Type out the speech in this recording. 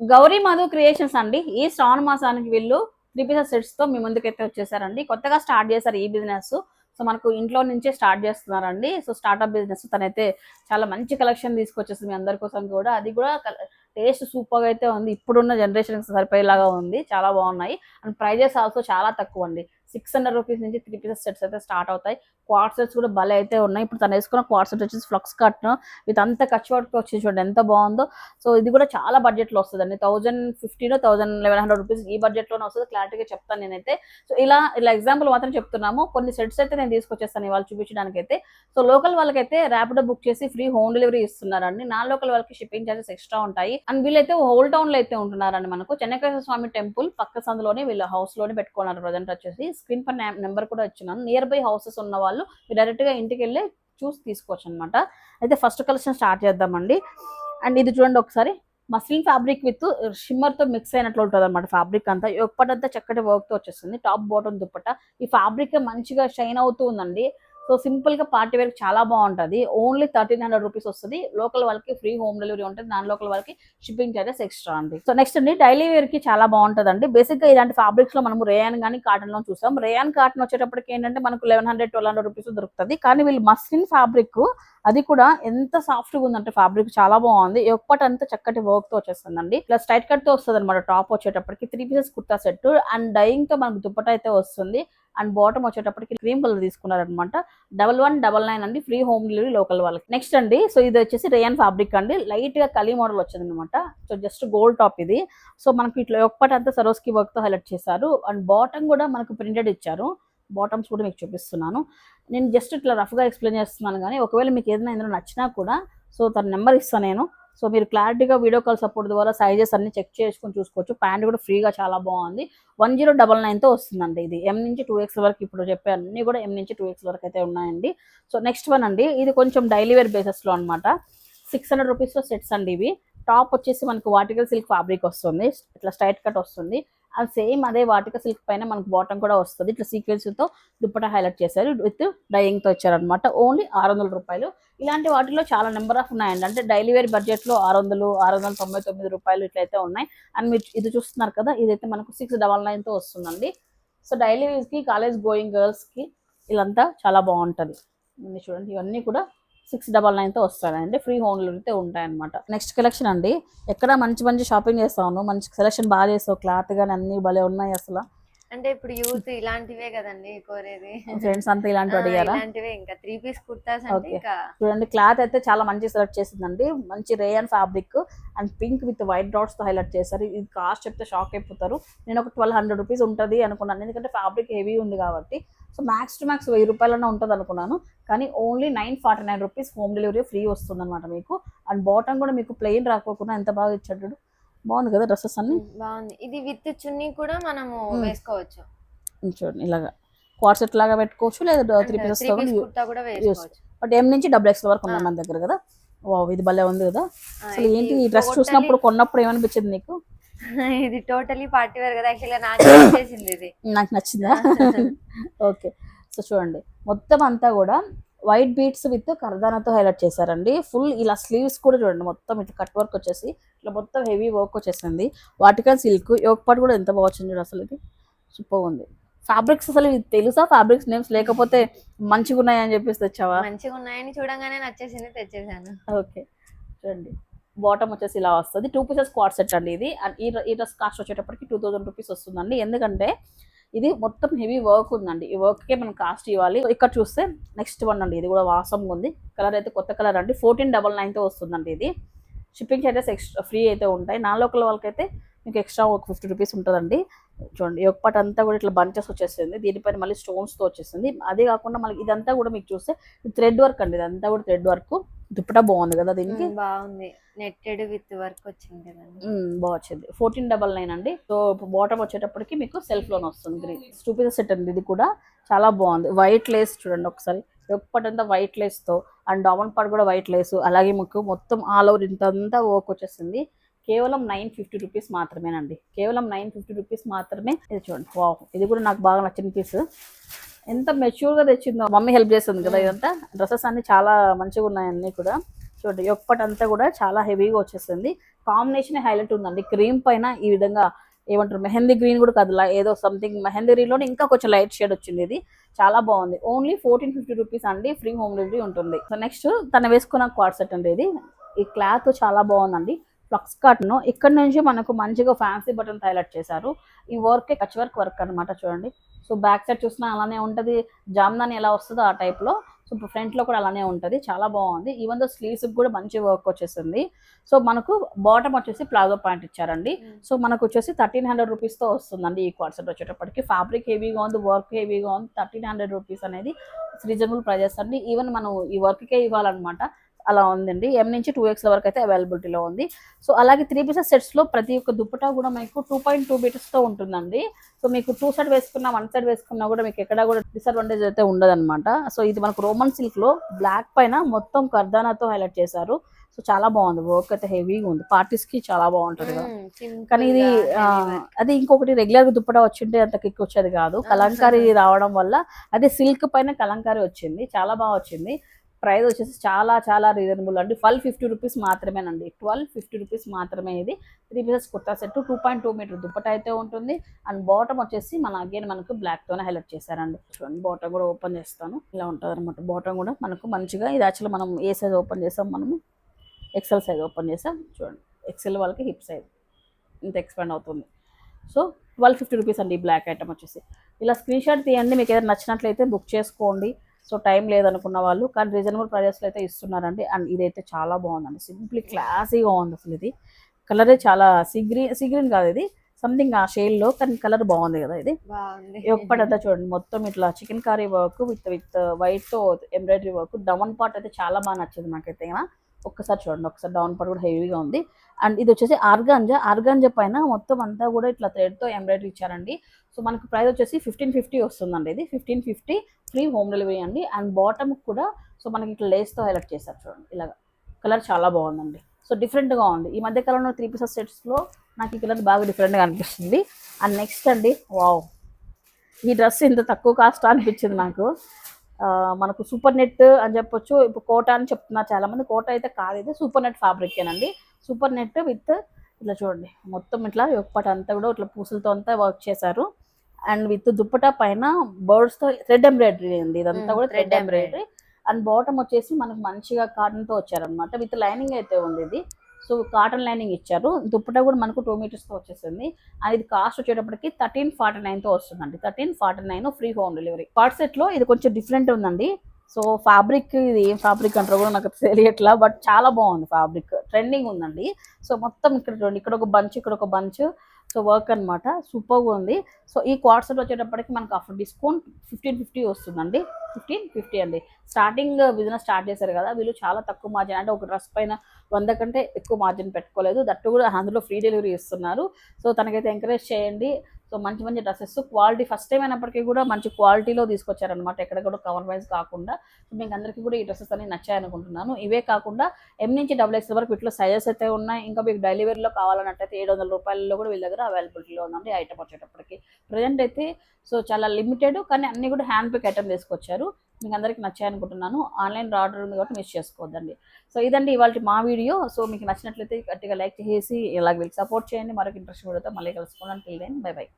Gauri Madhu creations అండి. ఈ శ్రావణ మాసానికి వీళ్ళు త్రీ పీసెస్ సెట్స్తో మీ ముందుకైతే వచ్చేసారండి. కొత్తగా స్టార్ట్ చేశారు ఈ బిజినెస్. సో మనకు ఇంట్లో నుంచే స్టార్ట్ చేస్తున్నారండి. సో స్టార్ట్అప్ బిజినెస్ తనైతే చాలా మంచి కలెక్షన్ తీసుకొచ్చేసింది మీ అందరి కోసం కూడా. అది కూడా టేస్ట్ సూపర్గా అయితే ఉంది. ఇప్పుడున్న జనరేషన్ సరిపోయేలాగా ఉంది. చాలా బాగున్నాయి. అండ్ ప్రైజెస్ ఆల్సో చాలా తక్కువ అండి సిక్స్ హండ్రెడ్ రూపీస్ నుంచి త్రీ పీసెస్ సెట్స్ అయితే స్టార్ట్ అవుతాయి. క్వాడ్ సెట్స్ కూడా భలే అయితే ఉన్నాయి. ఇప్పుడు తను వేసుకున్న క్వాడ్ సెట్ వచ్చేసి ఫ్లక్స్ కట్. విత్ అంత కచ్ వర్క్ వచ్చి చూడండి ఎంత బాగుందో. సో ఇది కూడా చాలా బడ్జెట్లో వస్తుంది అండి thousand fifteen thousand eleven hundred rupees ఈ బడ్జెట్లోనే వస్తుంది. క్లారిటీగా చెప్తాను నేనైతే. సో ఇలా ఇలా ఎగ్జాంపుల్ మాత్రం చెప్తున్నాము. కొన్ని సెట్స్ అయితే నేను తీసుకొచ్చేస్తాను ఇవాళ చూపించడానికి అయితే సో లోకల్ వాళ్ళకైతే ర్యాపిడో బుక్ చేసి ఫ్రీ హోమ్ డెలివరీ ఇస్తున్నారండి. నా లోకల్ వాళ్ళకి షిప్పింగ్ ఛార్జెస్ ఎక్స్ట్రా ఉంటాయి. అండ్ వీళ్ళైతే హోల్ టౌన్లో అయితే ఉంటున్నారండి మనకు. చెన్నకేశ్వర స్వామి టెంపుల్ పక్క సందులోనే వీళ్ళ హౌస్లోనే పెట్టుకున్నారు ప్రజెంట్ వచ్చేసి. స్క్రీన్ పైన నెంబర్ కూడా ఇచ్చినాను. నియర్ బై హౌసెస్ ఉన్న వాళ్ళు డైరెక్ట్గా ఇంటికి వెళ్ళి చూసి తీసుకోవచ్చు అనమాట అయితే ఫస్ట్ కలెక్షన్ స్టార్ట్ చేద్దామండి. అండ్ ఇది చూడండి ఒకసారి. మస్లిన్ ఫ్యాబ్రిక్ విత్ షిమ్మర్తో మిక్స్ అయినట్లు ఉంటుంది అనమాట ఫ్యాబ్రిక్ అంతా ఒక్కటంతా చక్కటి వర్క్తో వచ్చేస్తుంది. Top bottom dupatta. ఈ ఫ్యాబ్రిక్ మంచిగా షైన్ అవుతూ ఉందండి. సో సింపుల్గా పార్టీ వేర్ చాలా బాగుంటది. ఓన్లీ థర్టీన్ హండ్రెడ్ రూపీస్ వస్తుంది. లోకల్ వాళ్ళకి ఫ్రీ హోమ్ డెలివరీ ఉంటుంది. దాని లోకల్ వాళ్ళకి షిప్పింగ్ చార్జెస్ ఎక్స్ట్రా అండి. సో నెక్స్ట్ అండి డైలీ వేర్కి చాలా బాగుంటది అండి బేసిక్గా ఇలాంటి ఫ్యాబ్రిక్స్లో లో రేయాన్ కానీ కాటన్లో చూసాం. రేయాన్ కాటన్ వచ్చేటప్పటికి ఏంటంటే మనకు eleven hundred twelve hundred rupees దొరుకుతుంది. కానీ వీళ్ళు మస్లిన్ ఫ్యాబ్రిక్ అది కూడా ఎంత సాఫ్ట్గా ఉందంటే ఫ్యాబ్రిక్ చాలా బాగుంది. ఒక్కటి చక్కటి వర్క్తో వచ్చేస్తుందండి. ప్లస్ టైట్ కట్తో వస్తుంది అనమాట టాప్ వచ్చేటప్పటికి. Three pieces kurta set and డైయింగ్తో మనకు దుప్పట అయితే వస్తుంది. అండ్ బాటమ్ వచ్చేటప్పటికి క్రీమ్ కలర్ తీసుకున్నారనమాట డబల్ వన్ డబల్ నైన్ అండి. ఫ్రీ హోమ్ డెలివరీ లోకల్ వాళ్ళకి. నెక్స్ట్ అండి సో ఇది వచ్చేసి రేయన్ ఫ్యాబ్రిక్ అండి. లైట్గా కలీ మోడల్ వచ్చింది అనమాట సో జస్ట్ గోల్డ్ టాప్ ఇది. సో మనకి ఇట్లా ఒక్కటి అంతా సరోస్కి వర్క్తో హైలైట్ చేశారు. అండ్ బాటమ్ కూడా మనకు ప్రింటెడ్ ఇచ్చారు. బాటమ్స్ కూడా మీకు చూపిస్తున్నాను. నేను జస్ట్ ఇట్లా రఫ్గా ఎక్స్ప్లెయిన్ చేస్తున్నాను కానీ ఒకవేళ మీకు ఏదైనా ఇందులో నచ్చినా కూడా సో తన నెంబర్ ఇస్తాను నేను. సో మీరు క్లారిటీగా వీడియో కాల్ సపోర్ట్ ద్వారా సైజెస్ అన్ని చెక్ చేసుకొని చూసుకోవచ్చు. ప్యాంట్ కూడా ఫ్రీగా చాలా బాగుంది. వన్ జీరో డబల్ నైన్తో వస్తుందండి ఇది. ఎం నుంచి టూ ఎక్స్ వరకు ఇప్పుడు చెప్పే అన్ని కూడా ఎం నుంచి టూ ఎక్స్ వరకు అయితే ఉన్నాయండి. సో నెక్స్ట్ వన్ అండి. ఇది కొంచెం డైలీ వేర్ బేసెస్లో అనమాట సిక్స్ హండ్రెడ్ రూపీస్లో సెట్స్ అండి ఇవి. టాప్ వచ్చేసి మనకు వాటికల్ సిల్క్ ఫ్యాబ్రిక్ వస్తుంది. ఇట్లా స్ట్రైట్ కట్ వస్తుంది. అది సేమ్ అదే వాటిక సిల్క్ పైన మనకు బాటమ్ కూడా వస్తుంది. ఇట్లా సీక్వెన్స్తో దుప్పట హైలైట్ చేశారు. విత్ డైయింగ్తో వచ్చారనమాట ఓన్లీ ఆరు వందల రూపాయలు. ఇలాంటి వాటిలో చాలా నెంబర్ ఆఫ్ ఉన్నాయండి. అంటే డైలీ వేర్ బడ్జెట్లో ఆరు వందలు ఆరు వందల తొంభై తొమ్మిది రూపాయలు ఇట్లయితే ఉన్నాయి. అండ్ మీరు ఇది చూస్తున్నారు కదా ఇదైతే మనకు సిక్స్ డబల్ నైన్తో వస్తుందండి. సో డైలీ వేర్కి కాలేజ్ గోయింగ్ గర్ల్స్కి చాలా బాగుంటది. చూడండి. ఇవన్నీ కూడా సిక్స్ డబల్ నైన్తో వస్తాయండి ఫ్రీ హోమ్ అయితే ఉంటాయన్నమాట. నెక్స్ట్ కలెక్షన్ అండి. ఎక్కడ మంచి మంచి షాపింగ్ చేస్తాను మంచి సెలెక్షన్ బాగా చేస్తావు క్లాత్ కానీ అన్నీ భలే ఉన్నాయి అసలు. అంటే ఇప్పుడు యూత్ ఇలాంటివే కదండి కోరేది. ఫ్రెండ్స్ అంతా ఇలాంటి అడిగారా? ఇలాంటివే. ఇంకా త్రీ పీస్ కుర్తాస్ అంటే. ఇంకా చూడండి క్లాత్ అయితే చాలా మంచి సెలెక్ట్ చేసిందండి. మంచి rayon fabric and pink with white డాట్స్తో highlight చేశారు. ఇది కాస్ట్ చెప్తే షాక్ అయిపోతారు. నేను ఒక ట్వెల్వ్ హండ్రెడ్ రూపీస్ ఉంటుంది అనుకున్నాను. ఎందుకంటే ఫ్యాబ్రిక్ హెవీ ఉంది కాబట్టి. సో మ్యాక్స్ టు మ్యాక్స్ వెయ్యి రూపాయలన్నా ఉంటుంది అనుకున్నాను. కానీ only nine forty nine rupees home delivery free వస్తుంది అనమాట మీకు. అండ్ బాటమ్ కూడా మీకు ప్లెయిన్ రాకోకుండా ఎంత బాగా ఇచ్చాడు బాగుంది కదా డ్రెస్సెస్ అన్ని? బాగుంది. ఇది విత్ చున్నీ కూడా మనము. వేసుకోవచ్చు. చూడండి ఇలాగా. క్వాడ్ సెట్ లాగా పెట్టుకోవచ్చు లేదా త్రీ పీసెస్ బట్ ఎం నుంచి డబుల్ ఎక్స్ వరకు ఉన్నాయి. మన దగ్గర కదా? వావ్ ఇది భలే ఉంది కదా. అసలు ఏంటి ఈ డ్రెస్ చూసినప్పుడు కొన్నప్పుడు ఏమనిపించింది నీకు? ఇది టోటలీ పార్టీ వేర్ కదా. యాక్చువల్గా నాకు నచ్చేసింది ఇది. నాకు నచ్చిందా? ఓకే సో చూడండి. మొత్తం అంతా కూడా వైట్ బీట్స్ విత్ కర్దానాతో హైలైట్ చేశారండి. ఫుల్ ఇలా స్లీవ్స్ కూడా చూడండి మొత్తం ఇట్లా కట్ వర్క్ వచ్చేసి ఇట్లా మొత్తం హెవీ వర్క్ వచ్చేసింది. వాటికల్ సిల్క్ పాటు కూడా ఎంత బాగా వచ్చింది చూడు అసలు ఇది సూపర్ ఉంది. ఫ్యాబ్రిక్స్ అసలు ఇది తెలుసా? ఫ్యాబ్రిక్స్ నేమ్స్ లేకపోతే మంచిగా ఉన్నాయని చెప్పేసి తెచ్చావా? మంచిగా ఉన్నాయని చూడంగానే నచ్చేసింది తెచ్చేసాను. ఓకే. చూడండి. బాటమ్ వచ్చేసి ఇలా వస్తుంది. టూ పీసెస్ క్వాడ్ సెట్ అండి ఇది. అండ్ ఈ ఈ డ్రెస్ కాస్ట్ వచ్చేటప్పటికి టూ థౌసండ్ రూపీస్ వస్తుందండి. ఎందుకంటే ఇది మొత్తం హెవీ వర్క్ ఉందండి. ఈ వర్క్కే మనం కాస్ట్ ఇవ్వాలి. ఇక్కడ చూస్తే నెక్స్ట్ వన్ అండి. ఇది కూడా వాసంగా ఉంది. కలర్ అయితే కొత్త కలర్ అండి. ఫోర్టీన్ డబల్ నైన్తో వస్తుందండి ఇది. షిప్పింగ్ చార్జెస్ ఎక్స్ట్రా ఫ్రీ అయితే ఉంటాయి. నా లోకల్ వాళ్ళకైతే మీకు ఎక్స్ట్రా ఒక ఫిఫ్టీ రూపీస్ ఉంటుందండి. చూడండి. ఒక పాట అంతా కూడా ఇట్లా బంచెస్ వచ్చేసింది. దీనిపైన మళ్ళీ స్టోన్స్తో వచ్చేసింది. అదే కాకుండా మళ్ళీ ఇదంతా కూడా మీకు చూస్తే థ్రెడ్ వర్క్ అండి. ఇదంతా కూడా థ్రెడ్ వర్క్ దుప్పటా బాగుంది కదా దీనికి? బాగుంది. నెట్టెడ్ విత్ వర్క్ వచ్చింది కదండి. మ్మ్, బాగా వచ్చింది. ఫోర్టీన్ డబల్ నైన్ అండి. సో బాటమ్ వచ్చేటప్పటికి మీకు సెల్ఫ్ లోన్ వస్తుంది. గ్రీన్ పీసెస్ సెట్ అండి ఇది కూడా. చాలా బాగుంది. వైట్ లేస్ చూడండి ఒకసారి. ఎప్పటంతా వైట్ లేస్తో అండ్ డామన్ పార్ట్ కూడా వైట్ లేస్ అలాగే మీకు మొత్తం ఆల్ ఓవర్ ఇంతంతా వర్క్ వచ్చేసింది. కేవలం నైన్ ఫిఫ్టీ రూపీస్ మాత్రమేనండి. కేవలం నైన్ ఫిఫ్టీ రూపీస్ మాత్రమే. ఇది చూడండి. వావ్ ఇది కూడా నాకు బాగా నచ్చిన పీస్ ఎంత మెచ్యూర్గా తెచ్చిందో. మమ్మీ హెల్ప్ చేస్తుంది కదా ఇదంతా. డ్రెస్సెస్ అన్ని చాలా మంచిగా ఉన్నాయి అన్ని కూడా. చూడండి ఒక్కటంతా కూడా చాలా హెవీగా వచ్చేస్తుంది కాంబినేషన్ హైలైట్ ఉందండి. క్రీమ్ పైన ఈ విధంగా ఏమంటారు మెహందీ గ్రీన్ కూడా కదలా ఏదో సంథింగ్ మెహందీ గ్రీన్లోనే ఇంకా కొంచెం లైట్ షేడ్ వచ్చింది ఇది. చాలా బాగుంది. ఓన్లీ ఫోర్టీన్ ఫిఫ్టీ రూపీస్ అండి. ఫ్రీ హోమ్ డెలివరీ ఉంటుంది. సో నెక్స్ట్ తను వేసుకున్న క్వాడ్ సెట్ అండి ఇది. ఈ క్లాత్ చాలా బాగుందండి. ఫ్లక్స్ కాటన్ ఇక్కడ నుంచి మనకు మంచిగా ఫ్యాన్సీ బటన్ హైలైట్ చేశారు. ఈ వర్క్ కచ్ వర్క్ వర్క్ అనమాట చూడండి. సో బ్యాక్ సైడ్ చూసినా అలానే ఉంటుంది. జామ్దాని ఎలా వస్తుందో ఆ టైప్లో సో ఫ్రంట్లో కూడా అలానే ఉంటుంది. చాలా బాగుంది. ఈవెన్ దో స్లీవ్స్ కూడా మంచి వర్క్ వచ్చేసింది. సో మనకు బాటమ్ వచ్చేసి ప్లాజో ప్యాంట్ ఇచ్చారండి. సో మనకు వచ్చేసి థర్టీన్ హండ్రెడ్ రూపీస్తో వస్తుందండి ఈ కాన్సెప్ట్ వచ్చేటప్పటికి. ఫ్యాబ్రిక్ హెవీగా ఉంది వర్క్ హెవీగా ఉంది. థర్టీన్ హండ్రెడ్ రూపీస్ అనేది రీజనబుల్ ప్రైజెస్ అండి. ఈవెన్ మనం ఈ వర్క్కే ఇవ్వాలన్నమాట. అలా ఉందండి. ఎం నుంచి టూ ఎక్స్ వరకు అయితే అవైలబిలిటీలో ఉంది. సో అలాగే త్రీ పీసెస్ సెట్స్లో ప్రతి ఒక్క దుప్పటా కూడా మీకు టూ పాయింట్ టూ మీటర్స్తో ఉంటుందండి. సో మీకు టూ సైడ్ వేసుకున్నా వన్ సైడ్ వేసుకున్నా కూడా మీకు ఎక్కడ కూడా డిసడ్వాంటేజ్ అయితే ఉండదన్నమాట. సో ఇది మనకు రోమన్ సిల్క్లో బ్లాక్ పైన మొత్తం కర్దానాతో హైలైట్ చేశారు. సో చాలా బాగుంది. వర్క్ అయితే హెవీగా ఉంది. పార్టీస్కి చాలా బాగుంటది కానీ ఇది అది ఇంకొకటి రెగ్యులర్ దుప్పటా వచ్చింటే అంత కిక్ వచ్చేది కాదు. కలంకారీ రావడం వల్ల అది సిల్క్ పైన కలంకారీ వచ్చింది. చాలా బాగా వచ్చింది. ప్రైస్ వచ్చేసి చాలా చాలా రీజనబుల్ అండి. ట్వెల్వ్ ఫిఫ్టీ రూపీస్ మాత్రమేనండి. ట్వెల్వ్ ఫిఫ్టీ రూపీస్ మాత్రమే ఇది. Three pieces kurta set two point two meter dupatta అయితే ఉంటుంది. అండ్ బాటమ్ వచ్చేసి మన అగైన్ మనకు బ్లాక్తోనే హైలైట్ చేశారండి. చూడండి బాటమ్ కూడా ఓపెన్ చేస్తాను. ఇలా ఉంటుంది అనమాట బాటమ్ కూడా మనకు మంచిగా ఇది యాక్చువల్లీ మనం ఏ సైజ్ ఓపెన్ చేసాం మనము? ఎక్సెల్ సైజ్ ఓపెన్ చేసాం చూడండి. ఎక్సెల్ వాళ్ళకి హిప్ సైజ్ ఇంత ఎక్స్పాండ్ అవుతుంది. సో ట్వెల్వ్ ఫిఫ్టీ రూపీస్ అండి ఈ బ్లాక్ ఐటమ్ వచ్చేసి. ఇలా స్క్రీన్ షాట్ తీయండి. మీకు ఏదైనా నచ్చినట్లయితే బుక్ చేసుకోండి. సో టైం లేదనుకున్న వాళ్ళు కానీ రీజనబుల్ ప్రైజెస్లో అయితే ఇస్తున్నారండి. అండ్ ఇదైతే చాలా బాగుందండి. సింప్లీ క్లాసీగా ఉంది అసలు ఇది. కలరే చాలా సిగ్రీన్ సిగ్రీన్ కాదు ఇది. సంథింగ్ ఆ షేడ్లో కానీ కలర్ బాగుంది కదా ఇది. ఒక్కటంతా చూడండి మొత్తం ఇట్లా chicken curry work with with వైట్తో embroidery work. Down part అయితే చాలా బాగా నచ్చింది నాకైతే ఒక్కసారి చూడండి ఒకసారి డౌన్ పార్ట్ కూడా హెవీగా ఉంది. అండ్ ఇది వచ్చేసి ఆర్గాంజా. ఆర్గాంజా పైన మొత్తం అంతా కూడా ఇట్లా థ్రెడ్తో ఎంబ్రాయిడరీ ఇచ్చారండి. సో మనకు ప్రైస్ వచ్చేసి ఫిఫ్టీన్ ఫిఫ్టీ వస్తుందండి ఇది. Fifteen fifty free home delivery అండి. అండ్ బాటమ్ కూడా సో మనకి ఇట్లా లేస్తో హైలైట్ చేశారు చూడండి. ఇలాగా కలర్ చాలా బాగుందండి. సో డిఫరెంట్గా ఉంది. ఈ మధ్య కాలంలో త్రీ పీసెస్ సెట్స్లో నాకు ఈ కలర్ బాగా డిఫరెంట్గా అనిపిస్తుంది. అండ్ నెక్స్ట్ అండి వావ్ ఈ డ్రెస్ ఇంత తక్కువ కాస్ట్ అనిపించింది నాకు. మనకు సూపర్ నెట్ అని చెప్పొచ్చు. ఇప్పుడు కోట అని చెప్తున్నారు చాలా మంది కోట అయితే కాదు ఇది సూపర్ నెట్ ఫ్యాబ్రిక్ ఏనండి. సూపర్ నెట్ విత్ ఇట్లా చూడండి. మొత్తం ఇట్లా ఒక్కటి అంతా కూడా ఇట్లా పూసలతో అంతా వర్క్ చేశారు. అండ్ విత్ దుప్పటా పైన బర్డ్స్తో థ్రెడ్ ఎంబ్రాయిడరీ ఉంది. ఇదంతా కూడా థ్రెడ్ ఎంబ్రాయిడరీ అండ్ బాటమ్ వచ్చేసి మనకు మంచిగా కాటన్తో వచ్చారనమాట విత్ లైనింగ్ అయితే ఉంది ఇది. సో కాటన్ లైనింగ్ ఇచ్చారు. దుప్పటా కూడా మనకు టూ మీటర్స్తో వచ్చేసింది. అండ్ ఇది కాస్ట్ వచ్చేటప్పటికి థర్టీన్ ఫార్టీ నైన్తో వస్తుందండి. Thirteen forty nine free home delivery part సెట్లో ఇది కొంచెం డిఫరెంట్ ఉందండి. సో ఫ్యాబ్రిక్ ఇది ఏం ఫ్యాబ్రిక్ అంటారో కూడా నాకు తెలియట్లా బట్ చాలా బాగుంది ఫ్యాబ్రిక్ ట్రెండింగ్ ఉందండి. సో మొత్తం ఇక్కడ చూడండి. ఇక్కడ ఒక బంచ్ ఇక్కడ ఒక బంచ్ సో వర్క్ అన్నమాట. సూపర్గా ఉంది. సో ఈ క్వాడ్ సెట్ వచ్చేటప్పటికి మనకు ఆఫర్ డిస్కౌంట్ ఫిఫ్టీన్ ఫిఫ్టీ వస్తుందండి. ఫిఫ్టీన్ ఫిఫ్టీ అండి. స్టార్టింగ్ బిజినెస్ స్టార్ట్ చేశారు కదా వీళ్ళు చాలా తక్కువ మార్జిన్ అంటే ఒక డ్రెస్ పైన వంద కంటే ఎక్కువ మార్జిన్ పెట్టుకోలేదు. దట్టు కూడా అందులో ఫ్రీ డెలివరీ ఇస్తున్నారు. సో తనకైతే ఎంకరేజ్ చేయండి. సో మంచి మంచి డ్రెస్సెస్. క్వాలిటీ ఫస్ట్ టైం అయినప్పటికీ కూడా మంచి క్వాలిటీలో తీసుకొచ్చారనమాట ఎక్కడ కూడా కవర్ వైజ్ కాకుండా. సో మీకు అందరికీ కూడా ఈ డ్రెస్సెస్ అనేవి నచ్చాయి అనుకుంటున్నాను ఇవే కాకుండా ఎం నుంచి డబుల్ ఎక్స్ వరకు వీటిలో సైజెస్ అయితే ఉన్నాయి. ఇంకా మీకు డెలివరీలో కావాలన్నట్టయితే ఏడు వందల రూపాయలలో కూడా వీళ్ళ దగ్గర అవైలబిలిటీలో ఉందండి. ఐటమ్ వచ్చేటప్పటికి. ప్రజెంట్ అయితే సో చాలా లిమిటెడ్ కానీ అన్ని కూడా హ్యాండ్ పిక్ ఐటమ్ తీసుకొచ్చారు. మీకు అందరికీ నచ్చాయి అనుకుంటున్నాను ఆన్లైన్ ఆర్డర్ ఉంది కాబట్టి మిస్ చేసుకోవద్దండి. సో ఇదండి ఇవాళ మా వీడియో సో మీకు నచ్చినట్లయితే గట్టిగా లైక్ చేసి ఇలాగ వీళ్ళకి సపోర్ట్ చేయండి. మరొక ఇంట్రెస్ట్ వీడియోతో మళ్ళీ కలుసుకోవడానికి బై బై